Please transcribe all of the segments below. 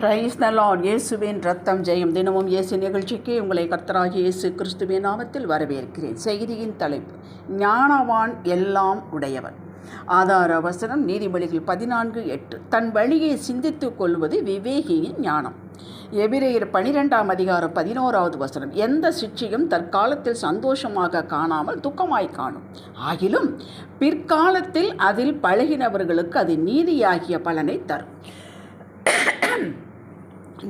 Price நலான் இயேசுவின் ரத்தம் ஜெயம். தினமும் இயேசு நிகழ்ச்சிக்கு உங்களை கர்த்தராகிய இயேசு கிறிஸ்துவின் நாமத்தில் வரவேற்கிறேன். செய்தியின் தலைப்பு ஞானவான் எல்லாம் உடையவன் ஆதார வசனம் நீதிமொழிகள் பதினான்கு எட்டு. தன் வழியை சிந்தித்துக் கொள்வது விவேகியின் ஞானம். எபிரேயர் பனிரெண்டாம் அதிகாரம் பதினோராவது வசனம் எந்த சிற்சியும் தற்காலத்தில் சந்தோஷமாக காணாமல் துக்கமாய் காணும். ஆகிலும் பிற்காலத்தில் அதில் பழகினவர்களுக்கு அது நீதியாகிய பலனை தரும்.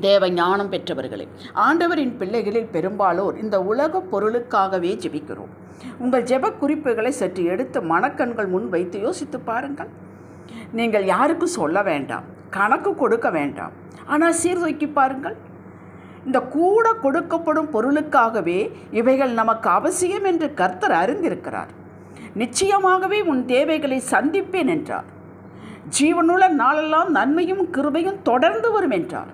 தேவ ஞானம் பெற்றவர்களே ஆண்டவரின் பிள்ளைகளில் பெரும்பாலோர் இந்த உலக பொருளுக்காகவே ஜெபிக்கிறோம். உங்கள் ஜெப குறிப்புகளை சற்று எடுத்து மனக்கண்கள் முன் வைத்து யோசித்து பாருங்கள். நீங்கள் யாருக்கும் சொல்ல வேண்டாம் கணக்கு கொடுக்க வேண்டாம். ஆனால் சீர்தூக்கி பாருங்கள். இந்த கூட கொடுக்கப்படும் பொருளுக்காகவே இவைகள் நமக்கு அவசியம் என்று கர்த்தர் அறிந்திருக்கிறார். நிச்சயமாகவே உன் தேவைகளை சந்திப்பேன் என்றார். ஜீவனுள்ள நாளெல்லாம் நன்மையும் கிருபையும் தொடர்ந்து வரும் என்றார்.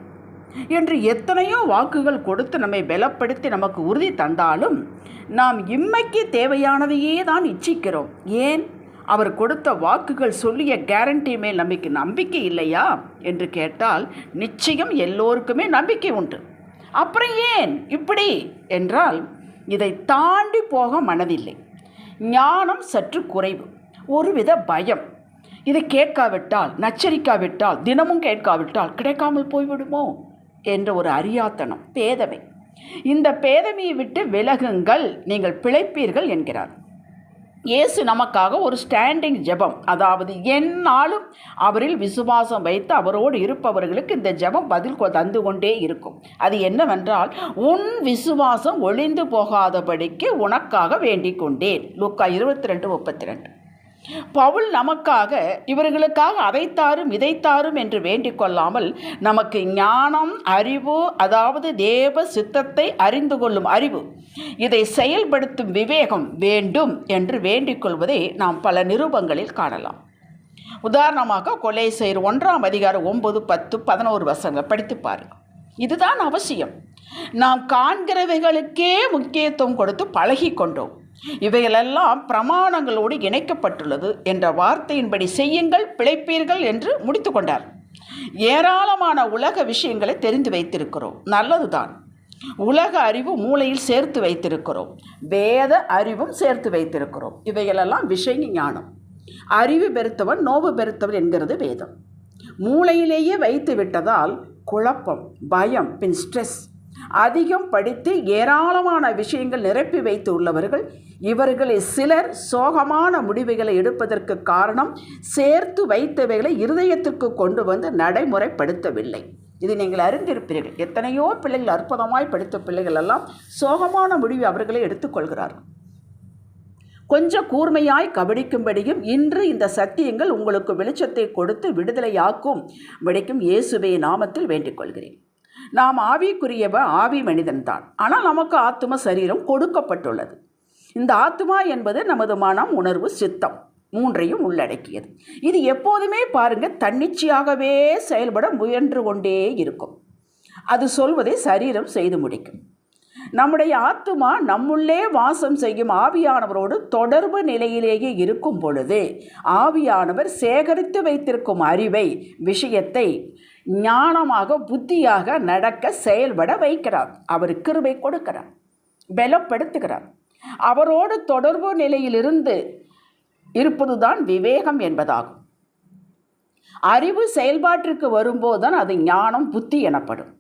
என்று எத்தனையோ வாக்குகள் கொடுத்து நம்மை பலப்படுத்தி நமக்கு உறுதி தந்தாலும் நாம் இம்மைக்கு தேவையானதையே தான் இச்சிக்கிறோம். ஏன்? அவர் கொடுத்த வாக்குகள் சொல்லிய கேரண்டி மேல் நமக்கு நம்பிக்கை இல்லையா? என்று கேட்டால் நிச்சயம் எல்லோருக்குமே நம்பிக்கை உண்டு. அப்புறம் ஏன் இப்படி? என்றால் இதை தாண்டி போக மனதில்லை. ஞானம் சற்று குறைவு ஒருவித பயம். இதை கேட்காவிட்டால் நச்சரிக்காவிட்டால் தினமும் கேட்காவிட்டால் கிடைக்காமல் போய்விடுமோ? என்ற ஒரு அறியாத்தனம் பேதமை. இந்த பேதமையை விட்டு விலகுங்கள் நீங்கள் பிழைப்பீர்கள் என்கிறார். இயேசு நமக்காக ஒரு ஸ்டாண்டிங் ஜெபம் அதாவது என்னாலும் அவரில் விசுவாசம் வைத்து அவரோடு இருப்பவர்களுக்கு இந்த ஜெபம் பதில் கொ- தந்து கொண்டே இருக்கும். அது என்னவென்றால் உன் விசுவாசம் ஒளிந்து போகாதபடிக்கு உனக்காக வேண்டிக் கொண்டேன் லுக்கா இருபத்தி ரெண்டு முப்பத்தி ரெண்டு. பவுல் நமக்காக இவர்களுக்காக அதைத்தாரும் இதைத்தாரும் என்று வேண்டிக் கொள்ளாமல் நமக்கு ஞானம் அறிவு அதாவது தேவ சித்தத்தை அறிந்து கொள்ளும் அறிவு இதை செயல்படுத்தும் விவேகம் வேண்டும் என்று வேண்டிக் கொள்வதை நாம் பல நிருபங்களில் காணலாம். உதாரணமாக கொலை செய்கிற ஒன்றாம் அதிகாரம் ஒன்பது பத்து பதினோரு வசனங்கள் படித்து பாருங்கள் இதுதான் அவசியம். நாம் காண்கிறவைகளுக்கே முக்கியத்துவம் கொடுத்து பழகி கொண்டோம். இவைகளெல்லாம் பிரமாணங்களோடு இணைக்கப்பட்டுள்ளது என்ற வார்த்தையின்படி செய்யுங்கள் பிழைப்பீர்கள் என்று முடித்து கொண்டார். ஏராளமான உலக விஷயங்களை தெரிந்து வைத்திருக்கிறோம். நல்லதுதான். உலக அறிவு மூளையில் சேர்த்து வைத்திருக்கிறோம். வேத அறிவும் சேர்த்து வைத்திருக்கிறோம். இவைகளெல்லாம் விஷய ஞானம். அறிவு பெருத்தவன் நோவு பெருத்தவன் என்கிறது வேதம். மூளையிலேயே வைத்து விட்டதால் குழப்பம் பயம் பின் ஸ்ட்ரெஸ் அதிகம் படித்து ஏராளமான விஷயங்கள் நிரப்பி வைத்து உள்ளவர்கள் இவர்களில் சிலர் சோகமான முடிவுகளை எடுப்பதற்கு காரணம் சேர்த்து வைத்தவைகளை இருதயத்திற்கு கொண்டு வந்து நடைமுறைப்படுத்தவில்லை. இது நீங்கள் அறிந்திருப்பீர்கள். எத்தனையோ பிள்ளைகள் அற்புதமாய் படித்த பிள்ளைகள் எல்லாம் சோகமான முடிவு அவர்களை எடுத்துக்கொள்கிறார்கள் கொஞ்சம் கூர்மையாய் கவனிக்கும்படியும் இன்று இந்த சத்தியங்கள் உங்களுக்கு வெளிச்சத்தை கொடுத்து விடுதலையாக்கும் படிக்கும் இயேசுவே நாமத்தில் வேண்டிக் கொள்கிறேன். நாம் ஆவிக்குரியவ ஆவி மனிதன்தான். ஆனால் நமக்கு ஆத்தும சரீரம் கொடுக்கப்பட்டுள்ளது. இந்த ஆத்மா என்பது நமது மனம் உணர்வு சித்தம் மூன்றையும் உள்ளடக்கியது. இது எப்போதுமே பாருங்க தன்னிச்சையாகவே செயல்பட முயன்று கொண்டே இருக்கும். அது சொல்வதை சரீரம் செய்து முடிக்கும். நம்முடைய ஆத்துமா நம்முள்ளே வாசம் செய்யும் ஆவியானவரோடு தொடர்பு நிலையிலேயே இருக்கும் பொழுது ஆவியானவர் சேகரித்து வைத்திருக்கும் அறிவை விஷயத்தை ஞானமாக புத்தியாக நடக்க செயல்பட வைக்கிறார். அவர் கிருபை கொடுக்கிறார். பலப்படுத்துகிறார். அவரோடு தொடர்பு நிலையிலிருந்து இருப்பதுதான் விவேகம் என்பதாகும். அறிவு செயல்பாட்டிற்கு வரும்போதுதான் அது ஞானம் புத்தி எனப்படும்.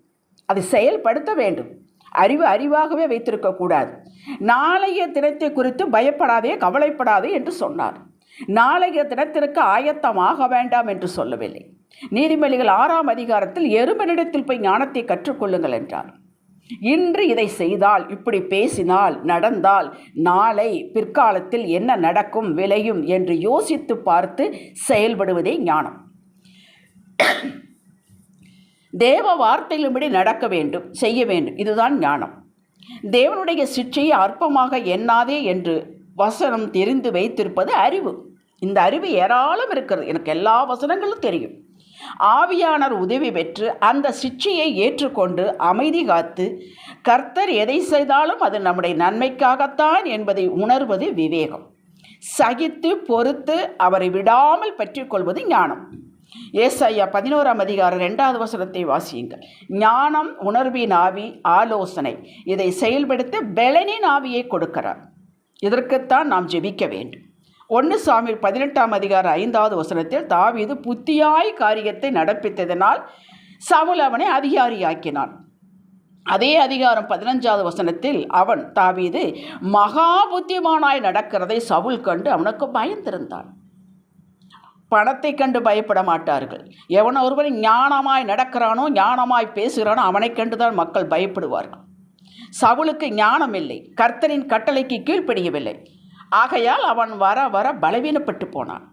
அது செயல்படுத்த வேண்டும். அறிவு அறிவாகவே வைத்திருக்கக்கூடாது நாளைய தினத்தை குறித்து பயப்படாதே கவலைப்படாதே என்று சொன்னார். நாளைய தினத்திற்கு ஆயத்தமாக வேண்டாம் என்று சொல்லவில்லை. நீதிமொழிகள் ஆறாம் அதிகாரத்தில் எறும்பனிடத்தில் போய் ஞானத்தை கற்றுக்கொள்ளுங்கள் என்றார். இன்று இதை செய்தால் இப்படி பேசினால் நடந்தால் நாளை பிற்காலத்தில் என்ன நடக்கும் விளையும் என்று யோசித்து பார்த்து செயல்படுவதே ஞானம். தேவ வார்த்தையிலும்படி நடக்க வேண்டும் செய்ய வேண்டும். இதுதான் ஞானம். தேவனுடைய சிற்றையை அற்பமாக எண்ணாதே என்று வசனம் தெரிந்து வைத்திருப்பது அறிவு. இந்த அறிவு ஏராளம் இருக்கிறது. எனக்கு எல்லா வசனங்களும் தெரியும். ஆவியானர் உதவி பெற்று அந்த சிற்றையை ஏற்றுக்கொண்டு அமைதி காத்து கர்த்தர் எதை செய்தாலும் அது நம்முடைய நன்மைக்காகத்தான் என்பதை உணர்வது விவேகம். சகித்து பொறுத்து அவரை விடாமல் பற்றிக்கொள்வது ஞானம். ஏசையா பதினோராம் அதிகாரம் ரெண்டாவது வசனத்தை வாசியுங்கள். ஞானம் உணர்வின் ஆவி ஆலோசனை. இதை செயல்படுத்த பெலனின் ஆவியை கொடுக்கிறார். இதற்குத்தான் நாம் ஜெபிக்க வேண்டும். ஒன்று சாமி பதினெட்டாம் அதிகார ஐந்தாவது வசனத்தில் தாவீது புத்தியாய் காரியத்தை நடப்பித்ததனால் சவுல் அவனை அதிகாரியாக்கினான். அதே அதிகாரம் பதினஞ்சாவது வசனத்தில் அவன் தாவீது மகா புத்திமானாய் நடக்கிறதை சவுல் கண்டு அவனுக்கு பயந்திருந்தான். பணத்தை கண்டு பயப்பட மாட்டார்கள். எவன் ஒருவன் ஞானமாய் நடக்கிறானோ ஞானமாய் பேசுகிறானோ அவனைக் கண்டுதான் மக்கள் பயப்படுவார்கள். சவுலுக்கு ஞானம் இல்லை கர்த்தரின் கட்டளைக்கு கீழ்ப்படியவில்லை. ஆகையால் அவன் வர வர பலவீனப்பட்டு போனான்.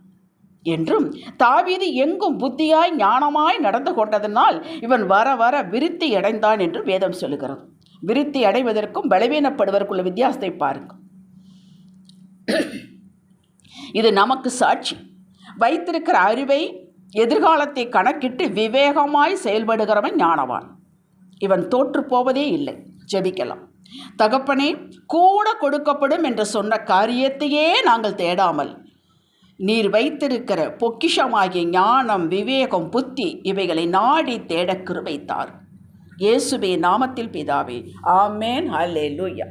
என்றும் தாவீது எங்கும் புத்தியாய் ஞானமாய் நடந்து கொண்டதனால் இவன் வர வர விருத்தி அடைந்தான் என்று வேதம் சொல்லுகிறது. விருத்தி அடைவதற்கும் பலவீனப்படுவதற்குள்ள வித்தியாசத்தை பாருங்கள் இது நமக்கு சாட்சி. வைத்திருக்கிற அறிவை எதிர்காலத்தை கணக்கிட்டு விவேகமாய் செயல்படுகிறவன் ஞானவான். இவன் தோற்று போவதே இல்லை. ஜெபிக்கலாம். தகப்பனே கூட கொடுக்கப்படும் என்று சொன்ன காரியத்தையே நாங்கள் தேடாமல் நீர் வைத்திருக்கிற பொக்கிஷமாகிய ஞானம் விவேகம் புத்தி இவைகளை நாடி தேட கிருபைத்தார். இயேசுபே நாமத்தில் பிதாவே. ஆமேன். ஹல்லேலூயா